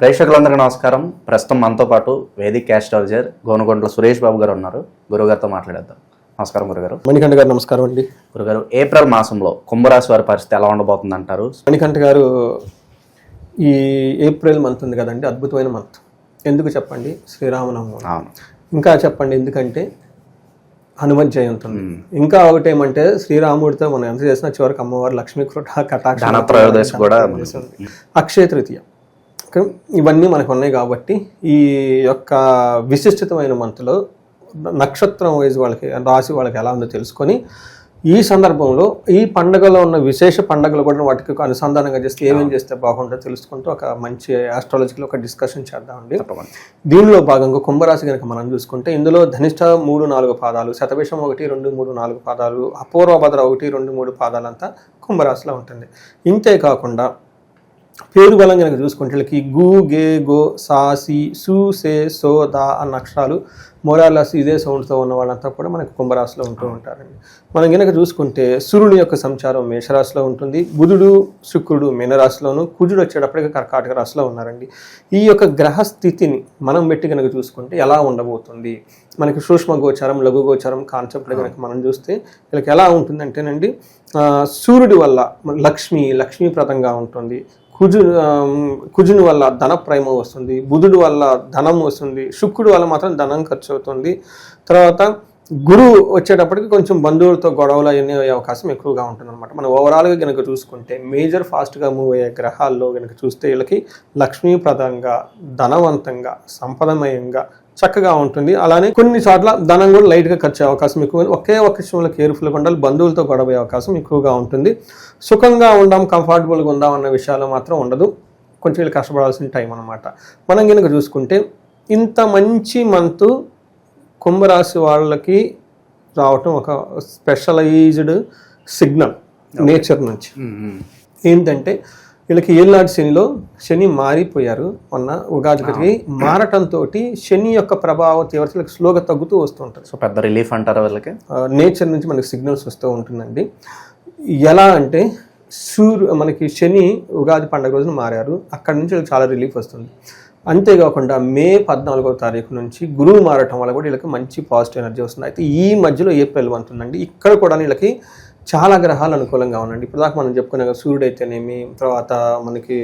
ప్రేక్షకులందరికీ నమస్కారం. ప్రస్తుతం మనతో పాటు వేదిక్ క్యాస్ట్రాలజర్ గోనగొండల సురేష్ బాబు గారు ఉన్నారు. గురుగారితో మాట్లాడేద్దాం. నమస్కారం గురుగారు. మణికంఠ గారు నమస్కారం అండి. గురుగారు ఏప్రిల్ మాసంలో కుంభరాశి వారి పరిస్థితి ఎలా ఉండబోతుంది అంటారు మణికంఠ గారు ఈ ఏప్రిల్ మంత్ ఉంది కదండి అద్భుతమైన మంత్ ఎందుకు చెప్పండి? శ్రీరామనవమి. అవును. ఇంకా చెప్పండి ఎందుకంటే హనుమత్ జయంతి ఉంది. ఇంకా ఒకటి ఏమంటే శ్రీరాముడితో మనం ఎంత చేసినా చివరికి అమ్మవారు లక్ష్మీ కృట కటాక్ష అక్షయ తృతీయ? ఇవన్నీ మనకు ఉన్నాయి కాబట్టి ఈ యొక్క విశిష్టమైన మంత్లో నక్షత్రం వైజ్ వాళ్ళకి రాశి వాళ్ళకి ఎలా ఉందో తెలుసుకొని ఈ సందర్భంలో ఈ పండుగలో ఉన్న విశేష పండుగలు కూడా వాటికి అనుసంధానంగా చేస్తే ఏమేం చేస్తే బాగుంటుందో తెలుసుకుంటూ ఒక మంచి ఆస్ట్రాలజికల్ ఒక డిస్కషన్ చేద్దామండి. దీనిలో భాగంగా కుంభరాశి కనుక మనం చూసుకుంటే ఇందులో ధనిష్ట మూడు నాలుగు పాదాలు శతవిషం ఒకటి రెండు మూడు నాలుగు పాదాలు అపూర్వభద్ర ఒకటి రెండు మూడు పాదాలంతా కుంభరాశిలో ఉంటుంది. ఇంతే కాకుండా పేరు బలం కనుక చూసుకుంటే వీళ్ళకి గు గే గో సా సి సు సే సో దా అన్న అక్షరాలు మోరాలస్ ఇదే సౌండ్తో ఉన్న వాళ్ళంతా కూడా మనకు కుంభరాశిలో ఉంటూ ఉంటారండి. మనం కనుక చూసుకుంటే సూర్యుని యొక్క సంచారం మేషరాశిలో ఉంటుంది బుధుడు శుక్రుడు మీనరాశిలోను కుజుడు వచ్చేటప్పటికి కర్కాటక రాశిలో ఉన్నారండి. ఈ యొక్క గ్రహ స్థితిని మనం పెట్టి కనుక చూసుకుంటే ఎలా ఉండబోతుంది? మనకి సూక్ష్మ గోచారం లఘు గోచారం కాన్సెప్ట్ కనుక మనం చూస్తే వీళ్ళకి ఎలా ఉంటుందంటేనండి ఆ, సూర్యుడి వల్ల లక్ష్మి లక్ష్మీప్రదంగా ఉంటుంది. కుజు కుజుని వల్ల ధన ప్రేమ వస్తుంది బుధుడు వల్ల ధనం వస్తుంది శుక్రుడు వల్ల మాత్రం ధనం ఖర్చు అవుతుంది. తర్వాత గురువు వచ్చేటప్పటికి కొంచెం బంధువులతో గొడవలు అవన్నీ అయ్యే అవకాశం ఎక్కువగా ఉంటుంది అనమాట మనం ఓవరాల్గా కనుక చూసుకుంటే మేజర్ ఫాస్ట్గా మూవ్ అయ్యే గ్రహాల్లో కనుక చూస్తే వీళ్ళకి లక్ష్మీప్రదంగా ధనవంతంగా సంపదమయంగా చక్కగా ఉంటుంది. అలానే కొన్ని చోట్ల ధనం కూడా లైట్గా ఖర్చు అవకాశం ఎక్కువ. ఒకే ఒక విషయంలో కేర్ఫుల్గా ఉండాలి బంధువులతో గొడవ అవకాశం ఎక్కువగా ఉంటుంది. సుఖంగా ఉందాం కంఫర్టబుల్గా ఉందాం అన్న విషయాలు మాత్రం ఉండదు. కొంచెం వీళ్ళు కష్టపడాల్సిన టైం అనమాట మనం కనుక చూసుకుంటే ఇంత మంచి మంత్ కుంభరాశి వాళ్ళకి రావటం ఒక స్పెషలైజ్డ్ సిగ్నల్ నేచర్ నుంచి. ఏంటంటే వీళ్ళకి ఏళ్ళనాటి శనిలో శని మారిపోయారు మొన్న ఉగాదికి మారటంతో శని యొక్క ప్రభావం తీవ్రత వీళ్ళకి స్లోగా తగ్గుతూ వస్తుంటుంది సో పెద్ద రిలీఫ్ అంటారా వీళ్ళకి? నేచర్ నుంచి మనకి సిగ్నల్స్ వస్తూ ఉంటుందండి. ఎలా అంటే సూర్యు మనకి శని ఉగాది పండుగ రోజున మారారు. అక్కడి నుంచి వీళ్ళకి చాలా రిలీఫ్ వస్తుంది. అంతేకాకుండా మే పద్నాలుగో తారీఖు నుంచి గురువు మారటం వల్ల కూడా వీళ్ళకి మంచి పాజిటివ్ ఎనర్జీ వస్తుంది. అయితే ఈ మధ్యలో ఏప్రిల్ మంత్ ఉందండి. ఇక్కడ కూడా వీళ్ళకి చాలా గ్రహాలు అనుకూలంగా ఉండండి. ఇప్పుడు దాకా మనం చెప్పుకునే సూర్యుడు అయితేనేమి తర్వాత మనకి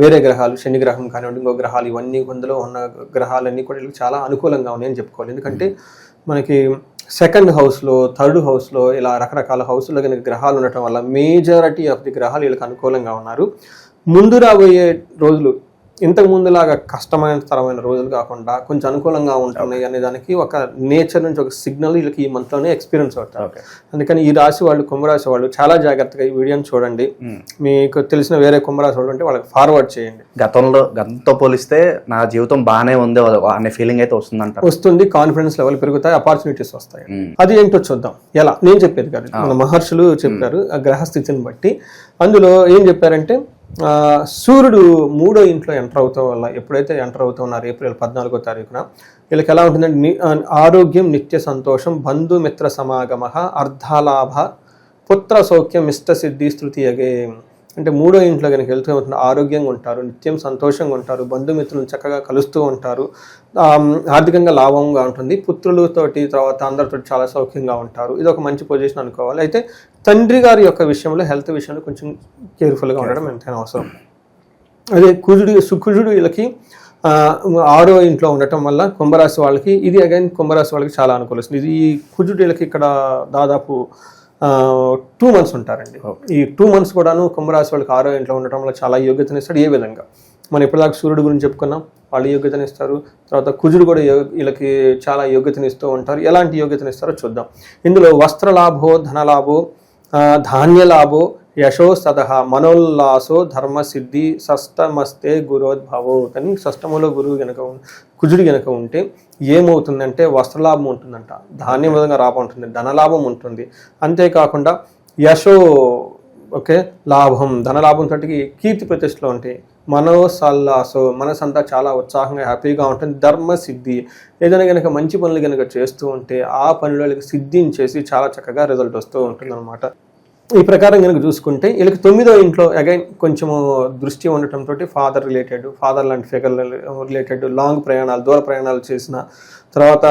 వేరే గ్రహాలు శని గ్రహం కానివ్వండి ఇంకో గ్రహాలు ఇవన్నీ అందులో ఉన్న గ్రహాలన్నీ కూడా వీళ్ళకి చాలా అనుకూలంగా ఉన్నాయని చెప్పుకోవాలి. ఎందుకంటే మనకి సెకండ్ హౌస్లో థర్డ్ హౌస్లో ఇలా రకరకాల హౌస్లో కనుక గ్రహాలు ఉండటం వల్ల మేజారిటీ ఆఫ్ ది గ్రహాలు వీళ్ళకి అనుకూలంగా ఉన్నారు. ముందు రాబోయే రోజులు ఇంతకు ముందులాగా కష్టమైన తరమైన రోజులు కాకుండా కొంచెం అనుకూలంగా ఉంటున్నాయి అనే దానికి ఒక నేచర్ నుంచి ఒక సిగ్నల్ వీళ్ళకి ఈ మంత్లోనే ఎక్స్పీరియన్స్ అవుతారు. అందుకని ఈ రాశి వాళ్ళు కుంభరాశి వాళ్ళు చాలా జాగ్రత్తగా ఈ వీడియోని చూడండి. మీకు తెలిసిన వేరే కుంభరాశి వాళ్ళు ఉంటే వాళ్ళకి ఫార్వర్డ్ చేయండి. గతంలో గతంతో పోలిస్తే నా జీవితం బాగానే ఉంది అనే ఫీలింగ్ అయితే వస్తుందంటారు వస్తుంది కాన్ఫిడెన్స్ లెవెల్ పెరుగుతాయి అపార్చునిటీస్ వస్తాయి. మ్మ్. అది ఏంటో చూద్దాం. ఎలా? నేను చెప్పేది కాదు. మన మహర్షులు చెప్పారు ఆ గ్రహస్థితిని బట్టి. అందులో ఏం చెప్పారంటే సూర్యుడు మూడో ఇంట్లో ఎంటర్ అవుతాం వల్ల ఎప్పుడైతే ఎంటర్ అవుతున్నారు ఏప్రిల్ పద్నాలుగో తారీఖున వీళ్ళకి ఎలా ఉంటుందంటే ఆరోగ్యం నిత్య సంతోషం బంధుమిత్ర సమాగమ అర్ధాలాభ పుత్ర సౌఖ్యం ఇష్ట సిద్ధి అగే అంటే మూడో ఇంట్లో కనుక వెళ్తూ ఉంటుంది ఆరోగ్యంగా ఉంటారు నిత్యం సంతోషంగా ఉంటారు బంధుమిత్రులను చక్కగా కలుస్తూ ఉంటారు ఆర్థికంగా లాభంగా ఉంటుంది పుత్రులతోటి తర్వాత అందరితో చాలా సౌఖ్యంగా ఉంటారు. ఇది ఒక మంచి పొజిషన్ అనుకోవాలి. అయితే తండ్రి గారి యొక్క విషయంలో హెల్త్ విషయంలో కొంచెం కేర్ఫుల్గా ఉండడం ఎంతైనా అవసరం. అదే కుజుడు సుకుజుడు వీళ్ళకి ఆరో ఇంట్లో ఉండటం వల్ల కుంభరాశి వాళ్ళకి ఇది అగైన్ కుంభరాశి వాళ్ళకి చాలా అనుకూలిస్తుంది. ఇది ఈ కుజుడు వీళ్ళకి ఇక్కడ దాదాపు టూ మంత్స్ ఉంటారండి. ఈ టూ మంత్స్ కూడాను కుంభరాశి వాళ్ళకి ఆరో ఇంట్లో ఉండటం వల్ల చాలా యోగ్యతను ఇస్తాడు ఏ విధంగా? మనం ఇప్పటిదాకా సూర్యుడు గురించి చెప్పుకున్నాం వాళ్ళు యోగ్యతను ఇస్తారు తర్వాత కుజుడు కూడా యో- వీళ్ళకి చాలా యోగ్యతను ఇస్తూ ఉంటారు. ఎలాంటి యోగ్యతను ఇస్తారో చూద్దాం. ఇందులో వస్త్రలాభో ధనలాభో ధాన్యలాభో యశో సదహ మనోల్లాసో ధర్మసిద్ధి షష్టమస్తే గురోద్భవో అని షష్టములో గురువు గనక కుజుడు గనక ఉంటే ఏమవుతుందంటే వస్త్రలాభం ఉంటుందంట ధాన్యం విధంగా లాభం ఉంటుంది ధనలాభం ఉంటుంది. అంతేకాకుండా యశో ఓకే లాభం ధనలాభం తోటికి కీర్తి ప్రతిష్టలు ఉంటాయి మనోసల్లాసో మనసంతా చాలా ఉత్సాహంగా హ్యాపీగా ఉంటుంది ధర్మ సిద్ధి. ఏదైనా కనుక మంచి పనులు కనుక చేస్తూ ఉంటే ఆ పనిలో సిద్ధించేసి చాలా చక్కగా రిజల్ట్ వస్తూ ఉంటుంది ఈ ప్రకారం కనుక చూసుకుంటే వీళ్ళకి తొమ్మిదో ఇంట్లో అగైన్ కొంచెము దృష్టి ఉండటంతో ఫాదర్ రిలేటెడ్ ఫాదర్ లాంటి ఫిగర్ రిలేటెడ్ లాంగ్ ప్రయాణాలు దూర ప్రయాణాలు చేసిన తర్వాత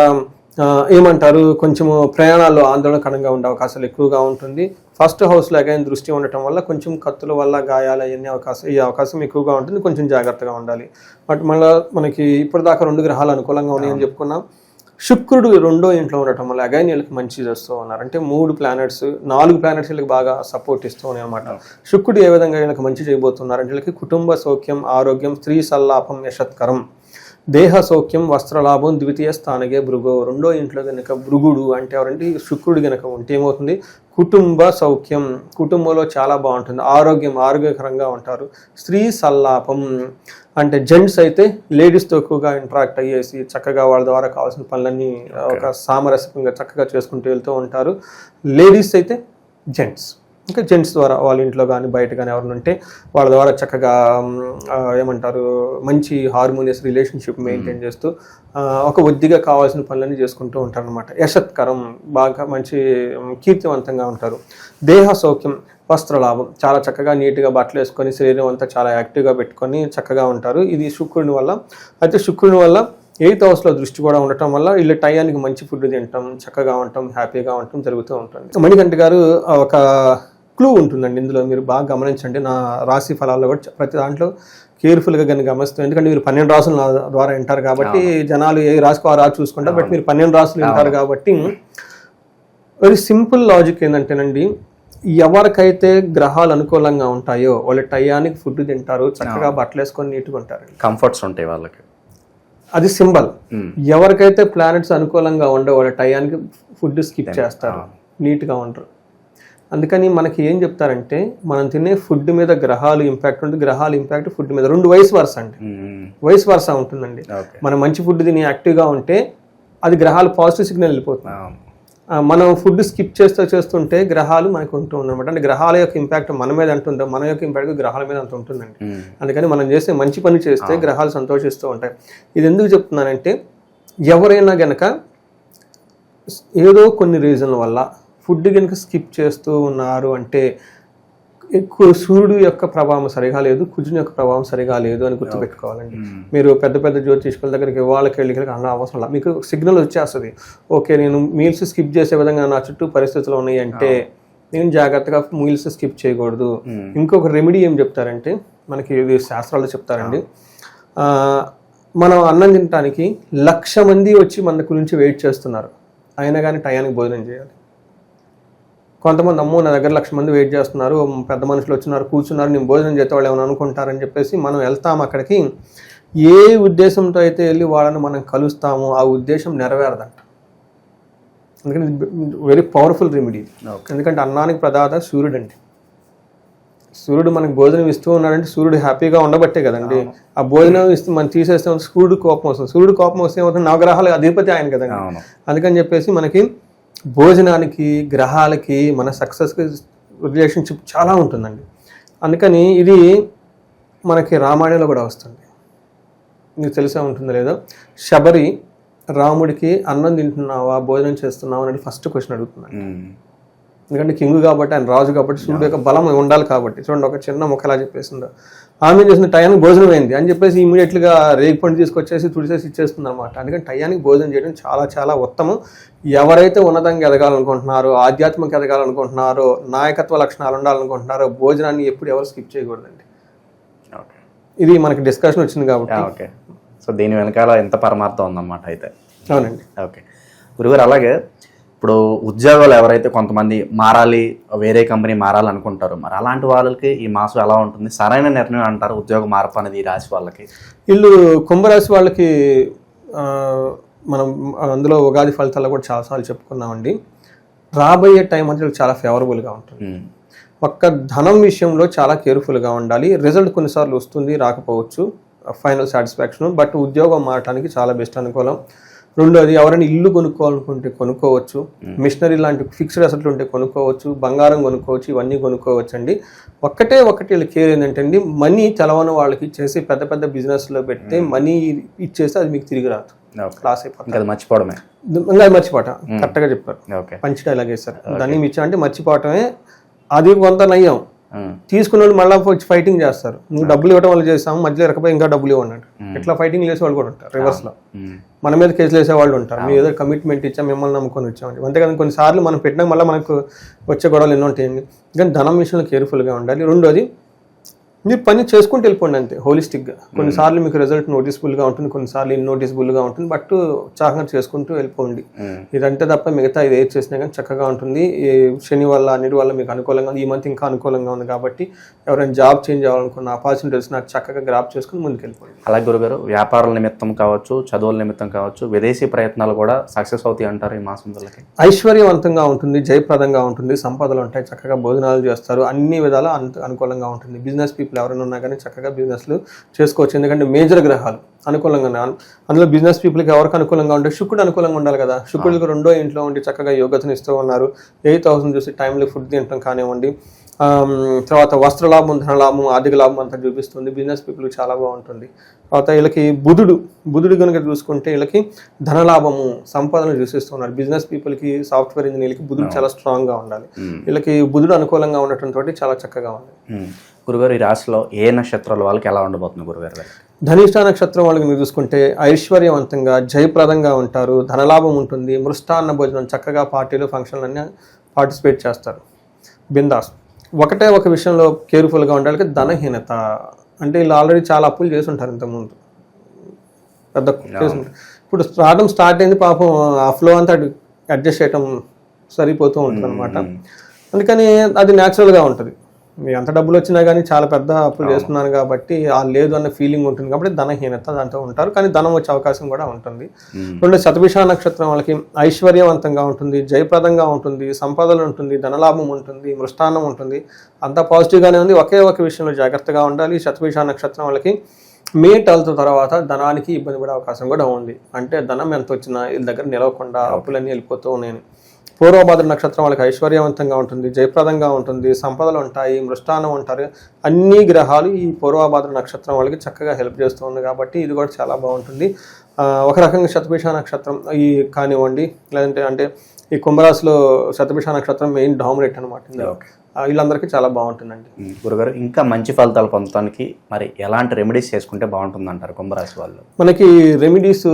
ఏమంటారు కొంచెము ప్రయాణాల్లో ఆందోళనకరంగా ఉండే అవకాశాలు ఎక్కువగా ఉంటుంది. ఫస్ట్ హౌస్లో అగైన్ దృష్టి ఉండటం వల్ల కొంచెం కత్తుల వల్ల గాయాలు అవన్నీ అవకాశం ఈ అవకాశం ఎక్కువగా ఉంటుంది కొంచెం జాగ్రత్తగా ఉండాలి. బట్ మళ్ళీ మనకి ఇప్పటిదాకా రెండు గ్రహాలు అనుకూలంగా ఉన్నాయని చెప్పుకున్నాం. శుక్రుడు రెండో ఇంట్లో ఉండటం వల్ల అగైన్ వీళ్ళకి మంచి చేస్తూ ఉన్నారు. అంటే మూడు ప్లానెట్స్ నాలుగు ప్లానెట్స్ వీళ్ళకి బాగా సపోర్ట్ ఇస్తూ ఉన్నాయి అనమాట శుక్రుడు ఏ విధంగా వీళ్ళకి మంచి చేయబోతున్నారు అంటే వీళ్ళకి కుటుంబ సౌఖ్యం ఆరోగ్యం స్త్రీ సల్లాపం యశత్కరం దేహ సౌఖ్యం వస్త్రలాభం ద్వితీయ స్థానగే భృగు. రెండో ఇంట్లో కనుక భృగుడు అంటే ఎవరంటే శుక్రుడు కనుక ఉంటే ఏమవుతుంది? కుటుంబ సౌఖ్యం కుటుంబంలో చాలా బాగుంటుంది. ఆరోగ్యం ఆరోగ్యకరంగా ఉంటారు. స్త్రీ సల్లాపం అంటే జెంట్స్ అయితే లేడీస్తో ఎక్కువగా ఇంటరాక్ట్ అయ్యేసి చక్కగా వాళ్ళ ద్వారా కావాల్సిన పనులన్నీ ఒక సామరస్యంగా చక్కగా చేసుకుంటూ వెళ్తూ ఉంటారు. లేడీస్ అయితే జెంట్స్ ఇంకా జెంట్స్ ద్వారా వాళ్ళ ఇంట్లో కానీ బయట కానీ ఎవరైనా ఉంటే వాళ్ళ ద్వారా చక్కగా ఏమంటారు మంచి హార్మోనియస్ రిలేషన్షిప్ మెయింటైన్ చేస్తూ ఒక ఒద్దిగా కావాల్సిన పనులన్నీ చేసుకుంటూ ఉంటారు అనమాట యశత్కరం బాగా మంచి కీర్తివంతంగా ఉంటారు. దేహ సౌఖ్యం వస్త్రలాభం చాలా చక్కగా నీట్గా బట్టలు వేసుకొని శరీరం అంతా చాలా యాక్టివ్గా పెట్టుకొని చక్కగా ఉంటారు. ఇది శుక్రుని వల్ల అయితే శుక్రుని వల్ల ఎయిత్ హౌస్లో దృష్టి కూడా ఉండటం వల్ల వీళ్ళు టయానికి మంచి ఫుడ్ తింటాం చక్కగా ఉంటాం హ్యాపీగా ఉంటాం జరుగుతూ ఉంటుంది. మణికంఠ గారు ఒక క్లూ ఉంటుందండి. ఇందులో మీరు బాగా గమనించండి. నా రాశి ఫలాల్లో కూడా ప్రతి దాంట్లో కేర్ఫుల్గా కానీ గమనిస్తాం. ఎందుకంటే మీరు పన్నెండు రాసులు నా ద్వారా వింటారు కాబట్టి జనాలు ఏ రాసుకో ఆ రాసు చూసుకుంటారు. బట్ మీరు పన్నెండు రాసులు వింటారు కాబట్టి వెరీ సింపుల్ లాజిక్ ఏంటంటేనండి ఎవరికైతే గ్రహాలు అనుకూలంగా ఉంటాయో వాళ్ళ టయానికి ఫుడ్ తింటారు చక్కగా బట్టలు వేసుకొని నీట్గా ఉంటారు. కంఫర్ట్స్ ఉంటాయి వాళ్ళకి. అది సింబల్. ఎవరికైతే ప్లానెట్స్ అనుకూలంగా ఉండవు వాళ్ళ టయానికి ఫుడ్ స్కిప్ చేస్తారు. నీట్గా ఉండరు. అందుకని మనకి ఏం చెప్తారంటే మనం తినే ఫుడ్ మీద గ్రహాలు ఇంపాక్ట్ ఉంటుంది గ్రహాలు ఇంపాక్ట్ ఫుడ్ మీద రెండు వయసు వరుస అండి. వయసు వరుస ఉంటుందండి. మనం మంచి ఫుడ్ తిని యాక్టివ్గా ఉంటే అది గ్రహాలు పాజిటివ్ సిగ్నల్ వెళ్ళిపోతుంది. మనం ఫుడ్ స్కిప్ చేస్తూ చేస్తుంటే గ్రహాలు మనకు ఉంటూ ఉందన్నమాట అంటే గ్రహాల యొక్క ఇంపాక్ట్ మన మీద అంటుందో మన యొక్క ఇంపాక్ట్ గ్రహాల మీద అంత ఉంటుందండి. అందుకని మనం చేసే మంచి పని చేస్తే గ్రహాలు సంతోషిస్తూ ఉంటాయి. ఇది ఎందుకు చెప్తున్నానంటే ఎవరైనా గనక ఏదో కొన్ని రీజన్ల వల్ల ఫుడ్ కనుక స్కిప్ చేస్తూ ఉన్నారు అంటే ఎక్కువ సూర్యుడు యొక్క ప్రభావం సరిగా లేదు కుజుని యొక్క ప్రభావం సరిగా లేదు అని గుర్తుపెట్టుకోవాలండి. మీరు పెద్ద పెద్ద జ్యోతిష్కుల దగ్గరికి వాళ్ళకి వెళ్ళి అన్న అవసరం లేదు. మీకు సిగ్నల్ వచ్చేస్తుంది. ఓకే నేను మీల్స్ స్కిప్ చేసే విధంగా నా చుట్టూ పరిస్థితులు ఉన్నాయి అంటే నేను జాగ్రత్తగా మీల్స్ స్కిప్ చేయకూడదు. మ్మ్. ఇంకొక రెమెడీ ఏం చెప్తారంటే మనకి ఇది శాస్త్రాలు చెప్తారండి. మనం అన్నం తినడానికి లక్ష మంది వచ్చి మన గురించి వెయిట్ చేస్తున్నారు. అయినా కానీ టయానికి భోజనం చేయాలి. కొంతమంది అమ్మో నా దగ్గర లక్ష మంది వెయిట్ చేస్తున్నారు పెద్ద మనుషులు వచ్చినారు కూర్చున్నారు నేను భోజనం చేస్తే వాళ్ళు ఏమైనా అనుకుంటారని చెప్పేసి మనం వెళ్తాం అక్కడికి. ఏ ఉద్దేశంతో అయితే వెళ్ళి వాళ్ళని మనం కలుస్తామో ఆ ఉద్దేశం నెరవేరదంట. అందుకని వెరీ పవర్ఫుల్ రెమెడీ ఎందుకంటే అన్నానికి ప్రదాత సూర్యుడు అండి సూర్యుడు మనకి భోజనం ఇస్తూ ఉన్నాడంటే సూర్యుడు హ్యాపీగా ఉండబట్టే కదండి. ఆ భోజనం ఇస్తూ మనం తీసేస్తే సూర్యుడు కోపం వస్తుంది. సూర్యుడు కోపం వస్తే ఏమవుతుంది? నవగ్రహాల అధిపతి ఆయన కదండి. అందుకని చెప్పేసి మనకి భోజనానికి గ్రహాలకి మన సక్సెస్కి రిలేషన్షిప్ చాలా ఉంటుందండి. అందుకని ఇది మనకి రామాయణంలో కూడా వస్తుంది. మీకు తెలిసే ఉంటుందో లేదో? శబరి రాముడికి అన్నం తింటున్నావా భోజనం చేస్తున్నావా అని ఫస్ట్ క్వశ్చన్ అడుగుతున్నాను. ఎందుకంటే కింగ్ కాబట్టి ఆయన రాజు కాబట్టి సూర్యుడు యొక్క బలం ఉండాలి కాబట్టి. చూడండి ఒక చిన్న ముఖలా చెప్పేసిందో ఆమె ఏం చేసిన టయానికి భోజనం అయింది అని చెప్పేసి ఇమీడియట్గా రేగి పండు తీసుకొచ్చేసి తుడిసేసి ఇచ్చేస్తుంది అనమాట అందుకని టయానికి భోజనం చేయడం చాలా చాలా ఉత్తమం. ఎవరైతే ఉన్నతంగా ఎదగాలనుకుంటున్నారో ఆధ్యాత్మిక ఎదగాలనుకుంటున్నారో నాయకత్వ లక్షణాలు ఉండాలనుకుంటున్నారో భోజనాన్ని ఎప్పుడు ఎవరు స్కిప్ చేయకూడదండి. ఇది మనకి డిస్కషన్ వచ్చింది కాబట్టి. ఓకే. సో దీని వెనకాల ఎంత పరమార్థం ఉందన్నమాట అయితే. అవునండి. ఓకే. గురుగారు అలాగే ఇప్పుడు ఉద్యోగాలు ఎవరైతే కొంతమంది మారాలి వేరే కంపెనీ మారాలనుకుంటారు మరి అలాంటి వాళ్ళకి ఈ మాసం ఎలా ఉంటుంది? సరైన నిర్ణయం అంటారు ఉద్యోగం మార్పు అనేది ఈ రాశి వాళ్ళకి? వీళ్ళు కుంభరాశి వాళ్ళకి మనం అందులో ఉగాది ఫలితాలు కూడా చాలాసార్లు చెప్పుకున్నామండి. రాబోయే టైం అంటే చాలా ఫేవరబుల్గా ఉంటుంది. ఒక్క ధనం విషయంలో చాలా కేర్ఫుల్గా ఉండాలి. రిజల్ట్ కొన్నిసార్లు వస్తుంది రాకపోవచ్చు ఫైనల్ సాటిస్ఫాక్షన్ బట్ ఉద్యోగం మారటానికి చాలా బెస్ట్ అనుకూలం. రెండోది ఎవరైనా ఇల్లు కొనుక్కోవాలనుకుంటే కొనుక్కోవచ్చు. మిషనరీ లాంటి ఫిక్స్డ్ అసెట్లు ఉంటే కొనుక్కోవచ్చు. బంగారం కొనుక్కోవచ్చు. ఇవన్నీ కొనుక్కోవచ్చు అండి ఒక్కటే ఒకటి వీళ్ళ కేర్ ఏంటంటే అండి మనీ తెలవని వాళ్ళకి ఇచ్చేసి పెద్ద పెద్ద బిజినెస్లో పెడితే మనీ ఇచ్చేస్తే అది మీకు తిరిగి రాదు. క్లాస్ అయిపోతుంది. మర్చిపోవడమే. ఇంకా అది మర్చిపోట. కరెక్ట్గా చెప్పారు. ఓకే. పంచి డైలాగ్ వేస్తారు దాన్ని ఇచ్చా అంటే మర్చిపోవటమే. అది కొంత నయ్యం తీసుకున్న వాళ్ళు మళ్ళీ వచ్చి ఫైటింగ్ చేస్తారు. నువ్వు డబ్బులు ఇవ్వడం వల్ల చేస్తాము మధ్యలో ఇరకపోయి ఇంకా డబ్బులు ఇవ్వన్నాడు ఇట్లా ఫైటింగ్ చేసే వాళ్ళు కూడా ఉంటారు రివర్స్లో. ఉమ్, మన మీద కేసులు వేసే వాళ్ళు ఉంటారు. మీ ఏదో కమిట్మెంట్ ఇచ్చాం మిమ్మల్ని నమ్ముకొని వచ్చామండి అంతేకాదు కొన్నిసార్లు మనం పెట్టినా మళ్ళీ మనకు వచ్చే గొడవలు ఎన్నో ఉంటాయండి కానీ ధనం విషయంలో కేర్ఫుల్గా ఉండాలి. రెండోది మీరు పని చేసుకుంటూ వెళ్ళిపోండి అంతే హోలిస్టిక్గా కొన్నిసార్లు మీకు రిజల్ట్ నోటీస్ఫుల్గా ఉంటుంది కొన్నిసార్లు ఇన్నోటిసబుల్గా ఉంటుంది బట్ ఉత్సాహంగా చేసుకుంటూ వెళ్ళిపోండి. ఉమ్, ఇదంటే తప్ప మిగతా ఇది ఏది చేసినా కానీ చక్కగా ఉంటుంది. ఈ శని వల్ల అన్నిటి వల్ల మీకు అనుకూలంగా ఈ మంత్ ఇంకా అనుకూలంగా ఉంది కాబట్టి ఎవరైనా జాబ్ చేంజ్ అవ్వాలనుకున్న ఆపర్చునిటీస్ నాకు చక్కగా గ్రాప్ చేసుకుని ముందుకు వెళ్ళిపోండి అలాగే గురుగారు వ్యాపారాల నిమిత్తం కావచ్చు చదువుల నిమిత్తం కావచ్చు విదేశీ ప్రయత్నాలు కూడా సక్సెస్ అవుతాయి అంటారు ఈ మాసం ఐశ్వర్యవంతంగా ఉంటుంది జయప్రదంగా ఉంటుంది సంపదలు ఉంటాయి చక్కగా భోజనాలు చేస్తారు అన్ని విధాల అనుకూలంగా ఉంటుంది. బిజినెస్ పీపుల్ ఎవరైనా ఉన్నా కానీ చక్కగా బిజినెస్లు చేసుకోవచ్చు. ఎందుకంటే మేజర్ గ్రహాలు అనుకూలంగా అందులో బిజినెస్ పీపుల్కి ఎవరికి అనుకూలంగా ఉంటే శుక్రుడు అనుకూలంగా ఉండాలి కదా. శుక్రుడికి రెండో ఇంట్లో ఉండి చక్కగా యోగతను ఇస్తూ ఉన్నారు. ఎయిట్ థౌసండ్ చూసి టైంలో ఫుడ్ తినటం కానివ్వండి. తర్వాత వస్త్ర లాభం ధన లాభం ఆర్థిక లాభం అంతా చూపిస్తుంది. బిజినెస్ పీపుల్ చాలా బాగుంటుంది. తర్వాత వీళ్ళకి బుధుడు బుధుడు కనుక చూసుకుంటే వీళ్ళకి ధనలాభము సంపాదన చూసిస్తున్నారు. బిజినెస్ పీపుల్కి సాఫ్ట్వేర్ ఇంజనీర్కి బుధుడు చాలా స్ట్రాంగ్గా ఉండాలి. వీళ్ళకి బుధుడు అనుకూలంగా ఉండటం తోటి చాలా చక్కగా ఉంది. గురుగారు ఈ రాశిలో ఏ నక్షత్రాల వాళ్ళకి ఎలా ఉండబోతుంది గురుగారు గారు? ధనిష్ట నక్షత్రం వాళ్ళకి మీరు చూసుకుంటే ఐశ్వర్యవంతంగా జయప్రదంగా ఉంటారు. ధనలాభం ఉంటుంది. మృష్టాన్న భోజనం చక్కగా పార్టీలు ఫంక్షన్లు అన్నీ పార్టిసిపేట్ చేస్తారు. బిందాస్. ఒకటే ఒక విషయంలో కేర్ఫుల్గా ఉండాలి ధనహీనత. అంటే వీళ్ళు ఆల్రెడీ చాలా అప్పులు చేసి ఉంటారు ఇంతకుముందు. పెద్ద. ఇప్పుడు రావడం స్టార్ట్ అయింది పాపం ఆ ఫ్లో అంతా అడ్జస్ట్ చేయటం సరిపోతూ ఉంటుంది అనమాట అందుకని అది న్యాచురల్గా ఉంటుంది. మీ అంత డబ్బులు వచ్చినా కానీ చాలా పెద్ద అప్పులు చేస్తున్నాను కాబట్టి ఆ లేదు అన్న ఫీలింగ్ ఉంటుంది కాబట్టి ధనహీనత దాంతో ఉంటారు. కానీ ధనం వచ్చే అవకాశం కూడా ఉంటుంది. రెండు శతభిష నక్షత్రం వాళ్ళకి ఐశ్వర్యవంతంగా ఉంటుంది జయప్రదంగా ఉంటుంది సంపదలు ఉంటుంది ధనలాభం ఉంటుంది మృష్టాన్నం ఉంటుంది. అంతా పాజిటివ్గానే ఉంది. ఒకే ఒక విషయంలో జాగ్రత్తగా ఉండాలి. శతభిష నక్షత్రం వాళ్ళకి మే ట్వెల్త్ తర్వాత ధనానికి ఇబ్బంది పడే అవకాశం కూడా ఉంది. అంటే ధనం ఎంత వచ్చినా వీళ్ళ దగ్గర నిలవకుండా అప్పులన్నీ వెళ్ళిపోతూ ఉన్నాయని. పూర్వభద్ర నక్షత్రం వాళ్ళకి ఐశ్వర్యవంతంగా ఉంటుంది జయప్రదంగా ఉంటుంది సంపదలు ఉంటాయి మృష్టానం ఉంటారు. అన్ని గ్రహాలు ఈ పూర్వభద్ర నక్షత్రం వాళ్ళకి చక్కగా హెల్ప్ చేస్తుంది కాబట్టి ఇది కూడా చాలా బాగుంటుంది. ఒక రకంగా శతభిష నక్షత్రం ఈ కానివ్వండి లేదంటే అంటే ఈ కుంభరాశిలో శతభిష నక్షత్రం మెయిన్ డామినేట్ అనమాట. వీళ్ళందరికీ చాలా బాగుంటుందండి. గురుగారు ఇంకా మంచి ఫలితాలు పొందడానికి మరి ఎలాంటి రెమెడీస్ చేసుకుంటే బాగుంటుంది అంటారు కుంభరాశి వాళ్ళు? మనకి రెమెడీస్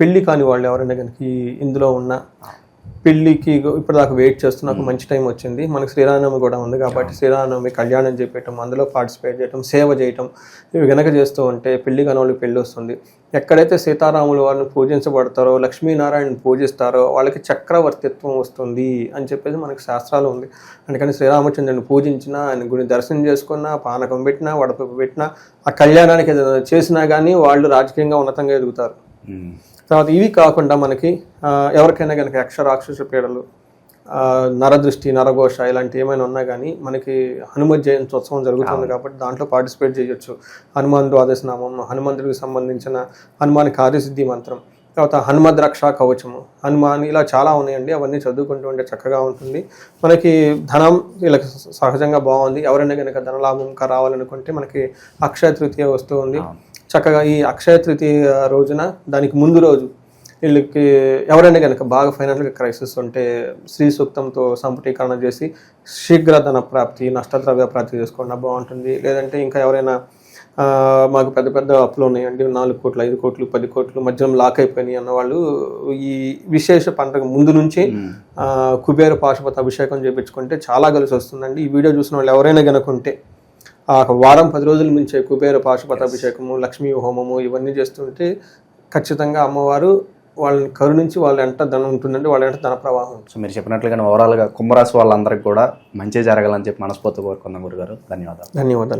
పెళ్ళి కాని వాళ్ళు ఎవరైనా కనుక ఇందులో ఉన్న పెళ్ళికి ఇప్పటిదాకా వెయిట్ చేస్తూ నాకు మంచి టైం వచ్చింది. మనకి శ్రీరామనవమి కూడా ఉంది కాబట్టి శ్రీరామనవమి కళ్యాణం చేపట్టడం అందులో పార్టిసిపేట్ చేయటం సేవ చేయటం ఇవి గనక చేస్తూ ఉంటే పెళ్ళి కాని వాళ్ళకి పెళ్ళి వస్తుంది. ఎక్కడైతే సీతారాములు వాళ్ళని పూజించబడతారో లక్ష్మీనారాయణ పూజిస్తారో వాళ్ళకి చక్రవర్తిత్వం వస్తుంది అని చెప్పేసి మనకి శాస్త్రాలు ఉంది. అందుకని శ్రీరామచంద్రుని పూజించినా ఆయన గుడి దర్శనం చేసుకున్నా పానకం పెట్టినా వడపప్పు పెట్టినా ఆ కళ్యాణానికి ఏదైనా చేసినా కానీ వాళ్ళు రాజకీయంగా ఉన్నతంగా ఎదుగుతారు. ఉమ్, తర్వాత ఇవి కాకుండా మనకి ఎవరికైనా కనుక యక్షరాక్షస పీడలు నరదృష్టి నరఘోష ఇలాంటి ఏమైనా ఉన్నా కానీ మనకి హనుమత్ జయంతి ఉత్సవం జరుగుతుంది కాబట్టి దాంట్లో పార్టిసిపేట్ చేయొచ్చు. హనుమాన్ ద్వాదశ నామం హనుమంతుడికి సంబంధించిన హనుమాన్ కార్యసిద్ధి మంత్రం తర్వాత హనుమద్ రక్ష కవచము హనుమాన్ ఇలా చాలా ఉన్నాయండి. అవన్నీ చదువుకుంటూ ఉంటే చక్కగా ఉంటుంది. మనకి ధనం వీళ్ళకి సహజంగా బాగుంది. ఎవరైనా కనుక ధనలాభం రావాలనుకుంటే మనకి అక్షయ తృతీయ వస్తూ ఉంది. చక్కగా ఈ అక్షయ తృతీయ రోజున దానికి ముందు రోజు వీళ్ళకి ఎవరైనా కనుక బాగా ఫైనాన్షియల్ క్రైసిస్ ఉంటే శ్రీ సూక్తంతో సంపుటీకరణ చేసి శీఘ్ర ధన ప్రాప్తి నష్టద్రవ్య ప్రాప్తి చేసుకున్నా బాగుంటుంది. లేదంటే ఇంకా ఎవరైనా మాకు పెద్ద పెద్ద అప్పులు ఉన్నాయండి. నాలుగు కోట్లు ఐదు కోట్లు పది కోట్లు మధ్యలో లాక్ అయిపోయినాయి అన్న వాళ్ళు ఈ విశేష పండుగ ముందు నుంచి కుబేర పాశుపత అభిషేకం చేయించుకుంటే చాలా కలిసి వస్తుందండి. ఈ వీడియో చూసిన వాళ్ళు ఎవరైనా కనుకుంటే ఆ వారం పది రోజుల నుంచే కుబేర పాశుపత అభిషేకము లక్ష్మీ హోమము ఇవన్నీ చేస్తుంటే ఖచ్చితంగా అమ్మవారు వాళ్ళని కరుణించి వాళ్ళ ఎంట ధనం ఉంటుందంటే వాళ్ళ ఎంట ధన ప్రవాహం ఉంటుంది. సో మీరు చెప్పినట్లుగా ఓవరాల్గా కుంభరాశి వాళ్ళందరికీ కూడా మంచి జరగాలని చెప్పి మనస్ఫూర్తి కోరుకుందాం గురుగారు. ధన్యవాదాలు. ధన్యవాదాలు.